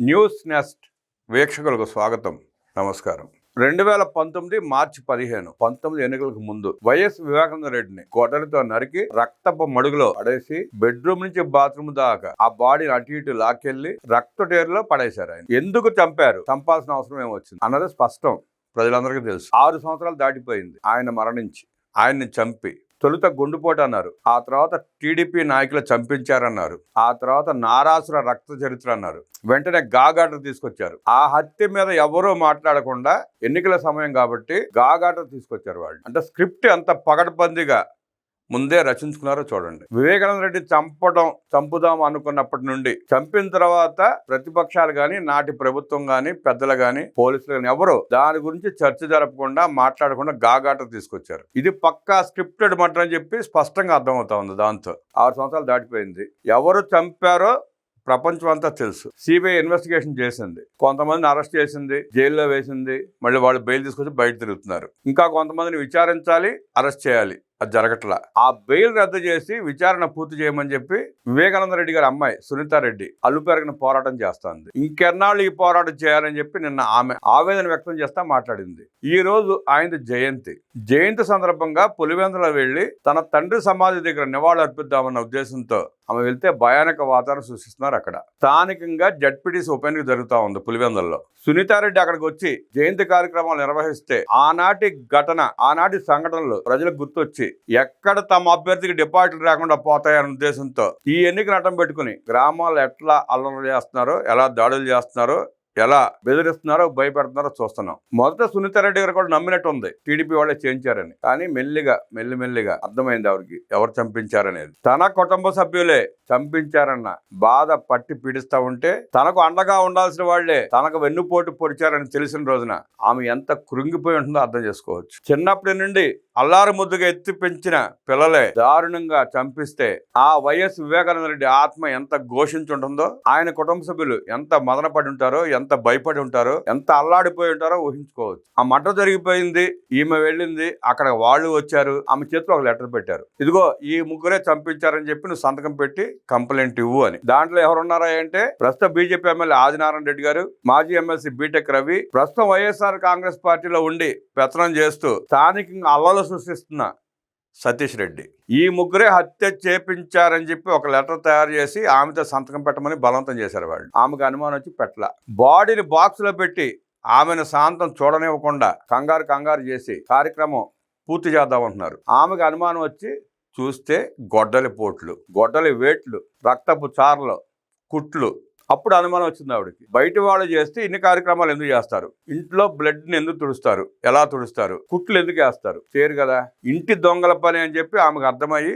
News NEFT వీక్షకులకు స్వాగతం. నమస్కారం. రెండు వేల పంతొమ్మిది మార్చి పదిహేను పంతొమ్మిది ఎన్నికలకు ముందు వైఎస్ వివేకానంద రెడ్డిని గొడ్డలతో నరికి రక్తపు మడుగులో పడేసి బెడ్రూమ్ నుంచి బాత్రూమ్ దాకా ఆ బాడీని అటు ఇటు లాక్కెళ్ళి రక్తటేరులో పడేశారు ఆయన. ఎందుకు చంపారు? చంపాల్సిన అవసరం ఏమొచ్చింది అన్నది స్పష్టం ప్రజలందరికీ తెలుసు. ఆరు సంవత్సరాలు దాటిపోయింది. ఆయన మరణించి ఆయన్ని చంపి తొలుత గుండుపోటు అన్నారు. ఆ తర్వాత టీడీపీ నాయకులు చంపించారన్నారు. ఆ తర్వాత నారాసుర రక్త చరిత్ర అన్నారు. వెంటనే గాగాట తీసుకొచ్చారు. ఆ హత్య మీద ఎవరూ మాట్లాడకుండా ఎన్నికల సమయం కాబట్టి గాగాట తీసుకొచ్చారు వాళ్ళు. అంటే స్క్రిప్ట్ అంత పగడబందిగా ముందే రచించుకున్నారో చూడండి. వివేకానంద రెడ్డి చంపడం చంపుదాం అనుకున్నప్పటి నుండి చంపిన తర్వాత ప్రతిపక్షాలు కానీ నాటి ప్రభుత్వం కానీ పెద్దలు కానీ పోలీసులు కానీ ఎవరు దాని గురించి చర్చ జరపకుండా మాట్లాడకుండా గాగాట తీసుకొచ్చారు. ఇది పక్కా స్క్రిప్టెడ్ మటర్ అని చెప్పి స్పష్టంగా అర్థమవుతా ఉంది దాంతో. ఆరు సంవత్సరాలు దాటిపోయింది. ఎవరు చంపారో ప్రపంచం అంతా తెలుసు. సిబిఐ ఇన్వెస్టిగేషన్ చేసింది. కొంతమందిని అరెస్ట్ చేసింది జైల్లో వేసింది. మళ్ళీ వాళ్ళు బెయిల్ తీసుకొచ్చి బయట తిరుగుతున్నారు. ఇంకా కొంతమందిని విచారించాలి అరెస్ట్ చేయాలి. అది జరగట్లా. ఆ బెయిల్ రద్దు చేసి విచారణ పూర్తి చేయమని చెప్పి వివేకానంద రెడ్డి గారి అమ్మాయి సునీతారెడ్డి అల్లు పెరిగిన పోరాటం చేస్తుంది. ఇంకెన్నాళ్ళు ఈ పోరాటం చేయాలని చెప్పి నిన్న ఆమె ఆవేదన వ్యక్తం చేస్తా మాట్లాడింది. ఈ రోజు ఆయన జయంతి. జయంతి సందర్భంగా పులివెందుల వెళ్ళి తన తండ్రి సమాధి దగ్గర నివాళులు అర్పిద్దామన్న ఉద్దేశంతో ఆమె వెళ్తే భయానక వాతావరణం సృష్టిస్తున్నారు అక్కడ. స్థానికంగా జడ్పీటీసీ ఉప ఎన్నిక జరుగుతా ఉంది పులివెందుల్లో. సునీతారెడ్డి అక్కడికి వచ్చి జయంతి కార్యక్రమాలు నిర్వహిస్తే ఆనాటి ఘటన ఆనాటి సంఘటనలు ప్రజలకు గుర్తొచ్చి ఎక్కడ తమ అభ్యర్థికి డిపాజిట్లు రాకుండా పోతాయనే ఉద్దేశంతో ఈ ఎన్నికను అడ్డం పెట్టుకుని గ్రామాలు ఎట్లా అల్లరి చేస్తున్నారో ఎలా దాడులు చేస్తున్నారో ఎలా బెదిరిస్తున్నారో భయపెడుతున్నారో చూస్తున్నాం. మొదట సునీతారెడ్డి గారు కూడా నమ్మినట్టు ఉంది టీడీపీ వాళ్ళే చేయించారని. కానీ మెల్లిగా మెల్లిమెల్లిగా అర్థమైంది ఆవిడకి ఎవరు చంపించారనేది. తన కుటుంబ సభ్యులే చంపించారన్న బాధ పట్టి పీడిస్తా ఉంటే తనకు అండగా ఉండాల్సిన వాళ్ళే తనకు వెన్నుపోటు పొడిచారని తెలిసిన రోజున ఆమె ఎంత కృంగిపోయి ఉంటుందో అర్థం చేసుకోవచ్చు. చిన్నప్పటి నుండి అల్లారు ముద్దుగా ఎత్తి పెంచిన పిల్లలే దారుణంగా చంపిస్తే ఆ వైఎస్ వివేకానంద రెడ్డి ఆత్మ ఎంత ఘోషించుంటుందో ఆయన కుటుంబ సభ్యులు ఎంత మదనపడి ఉంటారో ఎంత ఎంత భయపడి ఉంటారో ఎంత అల్లాడిపోయి ఉంటారో ఊహించుకోవచ్చు. ఆ మంట జరిగిపోయింది ఈమె వెళ్ళింది అక్కడ వాళ్ళు వచ్చారు ఆమె చేతిలో ఒక లెటర్ పెట్టారు. ఇదిగో ఈ ముగ్గురే చంపించారని చెప్పి నువ్వు సంతకం పెట్టి కంప్లైంట్ ఇవ్వు అని. దాంట్లో ఎవరున్నారా అంటే ప్రస్తుత బీజేపీ ఎమ్మెల్యే ఆదినారాయణ రెడ్డి గారు మాజీ ఎమ్మెల్సీ బీటెక్ రవి ప్రస్తుతం వైఎస్ఆర్ కాంగ్రెస్ పార్టీలో ఉండి పెత్తనం చేస్తూ స్థానికంగా అల్లలు సృష్టిస్తున్న సతీష్ రెడ్డి. ఈ ముగ్గురే హత్య చేపించారని చెప్పి ఒక లెటర్ తయారు చేసి ఆమెతో సంతకం పెట్టమని బలవంతం చేశారు వాళ్ళు. ఆమెకు అనుమానం వచ్చి పెట్టల. బాడీని బాక్స్లో పెట్టి ఆమెను శాంతం చూడనివ్వకుండా కంగారు కంగారు చేసి కార్యక్రమం పూర్తి చేద్దామంటున్నారు ఆమెకు అనుమానం వచ్చి చూస్తే గొడ్డలి పోట్లు గొడ్డలి వేట్లు రక్తపు చారలు కుట్లు అప్పుడు అనుమానం వచ్చింది ఆవిడకి. బయట వాళ్ళు చేస్తే ఇన్ని కార్యక్రమాలు ఎందుకు చేస్తారు? ఇంట్లో బ్లడ్ని ఎందుకు తుడుస్తారు? ఎలా తుడుస్తారు? కుట్లు ఎందుకు వేస్తారు? చేయరు కదా. ఇంటి దొంగల పని అని చెప్పి ఆమెకు అర్థమయ్యి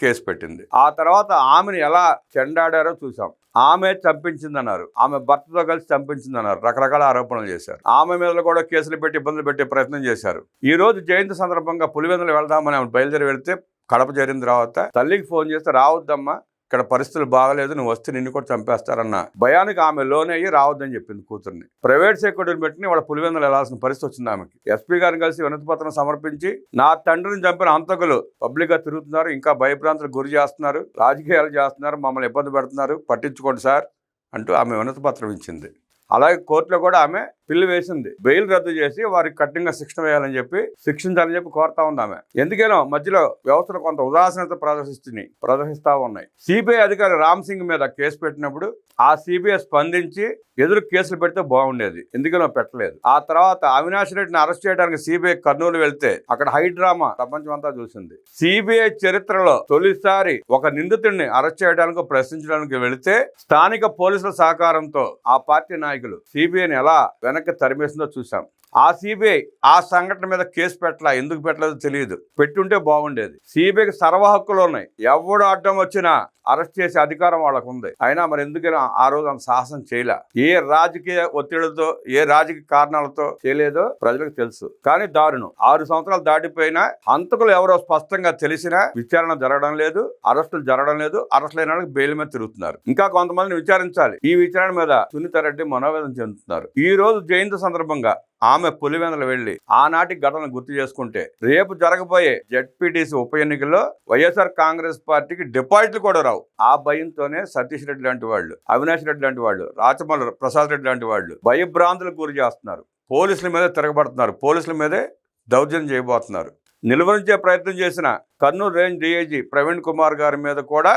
కేసు పెట్టింది. ఆ తర్వాత ఆమెను ఎలా చెండాడారో చూసాం ఆమె చంపించిందన్నారు. ఆమె భర్తతో కలిసి చంపించిందన్నారు. రకరకాల ఆరోపణలు చేశారు. ఆమె మీద కూడా కేసులు పెట్టి ఇబ్బందులు పెట్టే ప్రయత్నం చేశారు. ఈ రోజు జయంతి సందర్భంగా పులివెందులు వెళ్దామని ఆమె బయలుదేరి వెళ్తే కడప చేరిన తర్వాత తల్లికి ఫోన్ చేస్తే రావద్దమ్మా ఇక్కడ పరిస్థితులు బాగలేదు నువ్వు వస్తే నిన్ను కూడా చంపేస్తారన్న భయానికి ఆమె లోనే అయ్యి రావద్దని చెప్పింది కూతుర్ని. ప్రైవేట్ సెక్యూరిటీని పెట్టి వాళ్ళ పులివెందులు వెళ్ళాల్సిన పరిస్థితి వచ్చింది ఆమెకి. ఎస్పీ గారిని కలిసి వినతి పత్రం సమర్పించి నా తండ్రిని చంపిన హంతకులు పబ్లిక్గా తిరుగుతున్నారు ఇంకా భయభ్రాంతులకు గురి చేస్తున్నారు రాజకీయాలు చేస్తున్నారు మమ్మల్ని ఇబ్బంది పెడుతున్నారు పట్టించుకోండి సార్ అంటూ ఆమె వినతి పత్రం ఇచ్చింది. అలాగే కోర్టులో కూడా ఆమె పిల్లు వేసింది. బెయిల్ రద్దు చేసి వారికి కఠినంగా శిక్షణ వేయాలని చెప్పి శిక్షించాలని చెప్పి కోరుతా ఉంది ఆమె. ఎందుకేనో మధ్యలో వ్యవస్థలు కొంత ఉదాసీనత ప్రదర్శిస్తున్నాయి ప్రదర్శిస్తూ ఉన్నాయి. సిబిఐ అధికారి రామ్ సింగ్ మీద కేసు పెట్టినప్పుడు ఆ సిబిఐ స్పందించి ఎదురు కేసులు పెడితే బాగుండేది. ఎందుకనో పెట్టలేదు. ఆ తర్వాత అవినాష్ రెడ్డిని అరెస్ట్ చేయడానికి సిబిఐ కర్నూలు వెళ్తే అక్కడ హై డ్రామా ప్రపంచం అంతా చూసింది. సిబిఐ చరిత్రలో తొలిసారి ఒక నిందితుడిని అరెస్ట్ చేయడానికి ప్రశ్నించడానికి వెళితే స్థానిక పోలీసుల సహకారంతో ఆ పార్టీ నాయకులు సిబిఐని ఎలా వెనక్కి తరిమేసిందో చూసాం ఆ సిబిఐ ఆ సంఘటన మీద కేసు పెట్టలా ఎందుకు పెట్టలేదో తెలియదు. పెట్టుంటే బాగుండేది. సిబిఐకి సర్వ హక్కులు ఉన్నాయి. ఎవడు అడ్డం వచ్చినా అరెస్ట్ చేసే అధికారం వాళ్ళకు ఉంది అయినా మరి ఎందుకైనా ఆ రోజు అంత సాహసం చేయలే? ఏ రాజకీయ ఒత్తిడితో ఏ రాజకీయ కారణాలతో చేయలేదో ప్రజలకు తెలుసు. కానీ దారుణం. ఆరు సంవత్సరాలు దాటిపోయినా హంతకులు ఎవరో స్పష్టంగా తెలిసినా విచారణ జరగడం లేదు అరెస్టులు జరగడం లేదు అరెస్టులు అయిన వాళ్ళకి బెయిల్ మీద తిరుగుతున్నారు. ఇంకా కొంతమందిని విచారించాలి. ఈ విచారణ మీద సునీతారెడ్డి మనోవేదన చెందుతున్నారు. ఈ రోజు జయంతి సందర్భంగా ఆమె పులివెందలు వెళ్ళి ఆనాటి ఘటనను గుర్తు చేసుకుంటే రేపు జరగబోయే జెడ్పీటీసీ ఉప ఎన్నికల్లో వైఎస్ఆర్ కాంగ్రెస్ పార్టీకి డిపాజిట్లు కూడా రావు. ఆ భయంతోనే సతీష్ రెడ్డి లాంటి వాళ్ళు అవినాష్ రెడ్డి లాంటి వాళ్ళు రాచమల్లి ప్రసాద్ రెడ్డి లాంటి వాళ్ళు భయభ్రాంతులకు గురి చేస్తున్నారు. పోలీసుల మీద తిరగబడుతున్నారు. పోలీసుల మీదే దౌర్జన్యం చేయబోతున్నారు. నిలువరించే ప్రయత్నం చేసిన కర్నూలు రేంజ్ డిఐజీ ప్రవీణ్ కుమార్ గారి మీద కూడా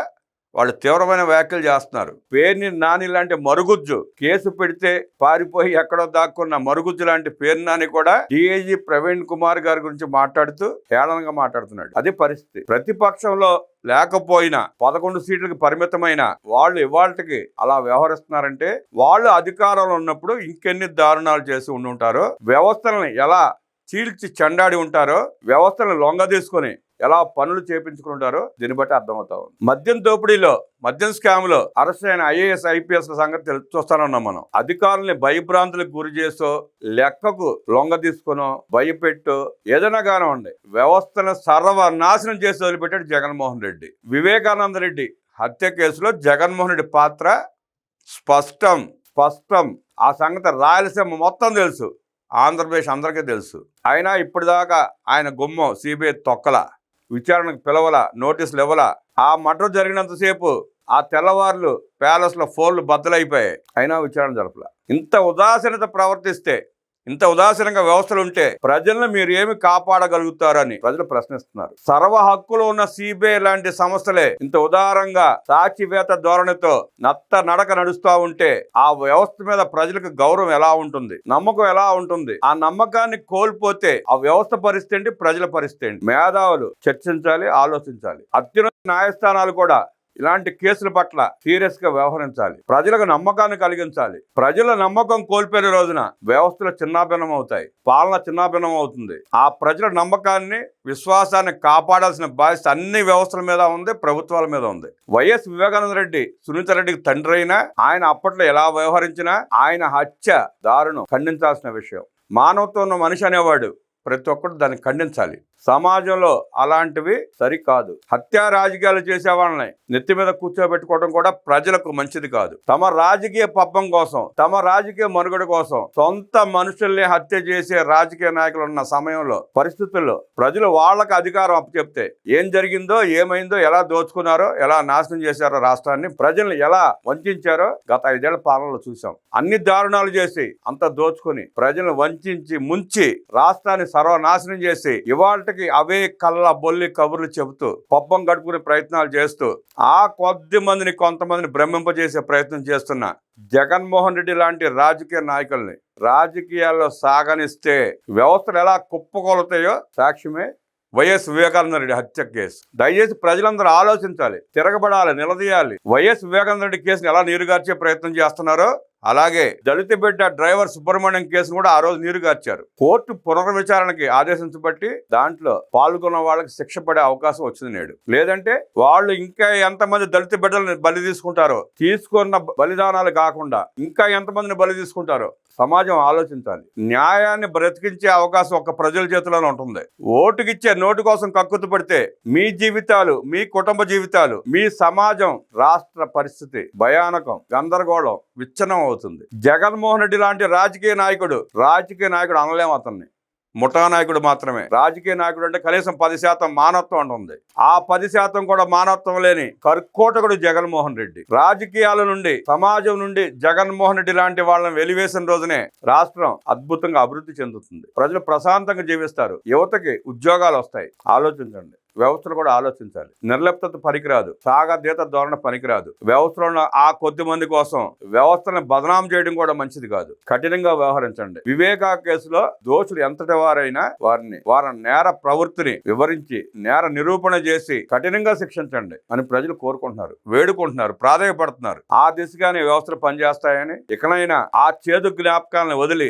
వాళ్ళు తీవ్రమైన వ్యాఖ్యలు చేస్తున్నారు. పేరుని నాని లాంటి మరుగుజ్జు కేసు పెడితే పారిపోయి ఎక్కడో దాక్కున్న మరుగుజ్జు లాంటి పేరు నాని కూడా డిఐజీ ప్రవీణ్ కుమార్ గారి గురించి మాట్లాడుతూ హేళనగా మాట్లాడుతున్నాడు. అది పరిస్థితి. ప్రతిపక్షంలో లేకపోయినా పదకొండు సీట్లకు పరిమితమైన వాళ్ళు ఇవాళకి అలా వ్యవహరిస్తున్నారంటే వాళ్ళు అధికారంలో ఉన్నప్పుడు ఇంకెన్ని దారుణాలు చేసి ఉండి ఉంటారో వ్యవస్థలను ఎలా చీల్చి చెండాడి ఉంటారో వ్యవస్థలను లొంగ తీసుకొని ఎలా పనులు చేపించుకుంటారో దీన్ని బట్టి అర్థమవుతా ఉంది. మద్యం దోపిడీలో మద్యం స్కామ్లో అరెస్ట్ అయిన ఐఏఎస్ ఐపీఎస్ సంగతి తెలు- చూస్తానున్నాం మనం. అధికారుల్ని భయభ్రాంతులకు గురి చేసో లెక్కకు లొంగ తీసుకునో భయపెట్టో ఏదైనా కానివ్వండి వ్యవస్థను సర్వనాశనం చేసి వదిలిపెట్టాడు జగన్మోహన్ రెడ్డి. వివేకానంద రెడ్డి హత్య కేసులో జగన్మోహన్ రెడ్డి పాత్ర స్పష్టం స్పష్టం. ఆ సంగతి రాయలసీమ మొత్తం తెలుసు. ఆంధ్రప్రదేశ్ అందరికీ తెలుసు. అయినా ఇప్పటిదాకా ఆయన గుమ్మం సిబిఐ తొక్కల. విచారణకు పిలవల నోటీసులు ఇవ్వల. ఆ మటర్ జరిగినంతసేపు ఆ తెల్లవార్లు ప్యాలెస్లో ఫోన్లు బద్దలైపోయాయి. అయినా విచారణ జరపల. ఇంత ఉదాసీనత ప్రవర్తిస్తే ఇంత ఉదాసీనంగా వ్యవస్థలు ఉంటే ప్రజలను మీరు ఏమి కాపాడగలుగుతారని ప్రజలు ప్రశ్నిస్తున్నారు. సర్వ హక్కులు ఉన్న సిబిఐ లాంటి సంస్థలే ఇంత ఉదారంగా సాక్షివేత ధోరణితో నత్త నడక నడుస్తూ ఉంటే ఆ వ్యవస్థ మీద ప్రజలకు గౌరవం ఎలా ఉంటుంది? నమ్మకం ఎలా ఉంటుంది? ఆ నమ్మకాన్ని కోల్పోతే ఆ వ్యవస్థ పరిస్థితి ప్రజల పరిస్థితి మేధావులు చర్చించాలి ఆలోచించాలి. అత్యున్నత న్యాయస్థానాలు కూడా ఇలాంటి కేసుల పట్ల సీరియస్గా వ్యవహరించాలి. ప్రజలకు నమ్మకాన్ని కలిగించాలి. ప్రజల నమ్మకం కోల్పోయిన రోజున వ్యవస్థలు చిన్నాభిన్నం అవుతాయి. పాలన చిన్నాభిన్నం అవుతుంది. ఆ ప్రజల నమ్మకాన్ని విశ్వాసాన్ని కాపాడాల్సిన బాధ్యత అన్ని వ్యవస్థల మీద ఉంది ప్రభుత్వాల మీద ఉంది. వైఎస్ వివేకానంద రెడ్డి సునీత రెడ్డికి తండ్రి అయినా ఆయన అప్పట్లో ఎలా వ్యవహరించినా ఆయన హత్య దారుణం ఖండించాల్సిన విషయం. మానవత్వం ఉన్న మనిషి అనేవాడు ప్రతి ఒక్కరు దాన్ని ఖండించాలి. సమాజంలో అలాంటివి సరికాదు. హత్యా రాజకీయాలు చేసే వాళ్ళని నెత్తి మీద కూర్చోబెట్టుకోవడం కూడా ప్రజలకు మంచిది కాదు. తమ రాజకీయ పబ్బం కోసం తమ రాజకీయ మనుగడ కోసం సొంత మనుషుల్ని హత్య చేసే రాజకీయ నాయకులు ఉన్న సమయంలో పరిస్థితుల్లో ప్రజలు వాళ్ళకి అధికారం అప్పచెప్తే ఏం జరిగిందో ఏమైందో ఎలా దోచుకున్నారో ఎలా నాశనం చేశారో రాష్ట్రాన్ని ప్రజల్ని ఎలా వంచారో గత ఐదేళ్ళ పాలనలో చూసాం అన్ని దారుణాలు చేసి అంత దోచుకుని ప్రజలను వంచి ముంచి రాష్ట్రాన్ని సర్వనాశనం చేసి ఇవాళకి అవే కళ్ళ బొల్లి కబుర్లు చెబుతూ పబ్బం గడుపుకునే ప్రయత్నాలు చేస్తూ ఆ కొద్ది మందిని కొంతమందిని భ్రమింపజేసే ప్రయత్నం చేస్తున్న జగన్మోహన్ రెడ్డి లాంటి రాజకీయ నాయకుల్ని రాజకీయాల్లో సాగనిస్తే వ్యవస్థలు ఎలా కుప్పకొలుతాయో సాక్ష్యమే వైఎస్ వివేకానంద రెడ్డి హత్య కేసు. దయచేసి ప్రజలందరూ ఆలోచించాలి తిరగబడాలి నిలదీయాలి. వైఎస్ వివేకానంద రెడ్డి కేసుని ఎలా నీరుగార్చే ప్రయత్నం చేస్తున్నారో అలాగే దళిత బిడ్డ డ్రైవర్ సుబ్రహ్మణ్యం కేసును కూడా ఆ రోజు నీరుగార్చారు కోర్టు పునర్విచారణకి ఆదేశించబట్టి దాంట్లో పాల్గొన్న వాళ్ళకి శిక్ష పడే అవకాశం వచ్చింది నేడు. లేదంటే వాళ్ళు ఇంకా ఎంతమంది దళిత బిడ్డలను బలి తీసుకుంటారో తీసుకున్న బలిదానాలు కాకుండా ఇంకా ఎంతమందిని బలి తీసుకుంటారో సమాజం ఆలోచించాలి. న్యాయాన్ని బ్రతికించే అవకాశం ఒక ప్రజల చేతిలోనే ఉంటుంది. ఓటుకిచ్చే నోటు కోసం కక్కుతు పడితే మీ జీవితాలు మీ కుటుంబ జీవితాలు మీ సమాజం రాష్ట్ర పరిస్థితి భయానకం గందరగోళం విచ్ఛనం అవుతుంది. జగన్మోహన్ రెడ్డి లాంటి రాజకీయ నాయకుడు రాజకీయ నాయకుడు అనలేము అతన్ని. ముఠా నాయకుడు మాత్రమే. రాజకీయ నాయకుడు అంటే కనీసం పది శాతం మానవత్వం ఉంటుంది ఆ పది శాతం కూడా మానవత్వం లేని కర్కోటకుడు జగన్మోహన్ రెడ్డి. రాజకీయాల నుండి సమాజం నుండి జగన్మోహన్ రెడ్డి లాంటి వాళ్ళని వెలివేసిన రోజునే రాష్ట్రం అద్భుతంగా అభివృద్ధి చెందుతుంది. ప్రజలు ప్రశాంతంగా జీవిస్తారు. యువతకి ఉద్యోగాలు వస్తాయి. ఆలోచించండి. వ్యవస్థలు కూడా ఆలోచించాలి. నిర్లిప్తత పనికిరాదు. సాగదీత ధోరణ పనికిరాదు. వ్యవస్థలో ఉన్న ఆ కొద్ది మంది కోసం వ్యవస్థను బదనాం చేయడం కూడా మంచిది కాదు. కఠినంగా వ్యవహరించండి. వివేకా కేసులో దోషులు ఎంతటి వారైనా వారిని వారి నేర ప్రవృత్తిని వివరించి నేర నిరూపణ చేసి కఠినంగా శిక్షించండి అని ప్రజలు కోరుకుంటున్నారు వేడుకుంటున్నారు ప్రాధాన్యపడుతున్నారు ఆ దిశగానే వ్యవస్థలు పనిచేస్తాయని ఇకనైనా ఆ చేదు జ్ఞాపకాలను వదిలి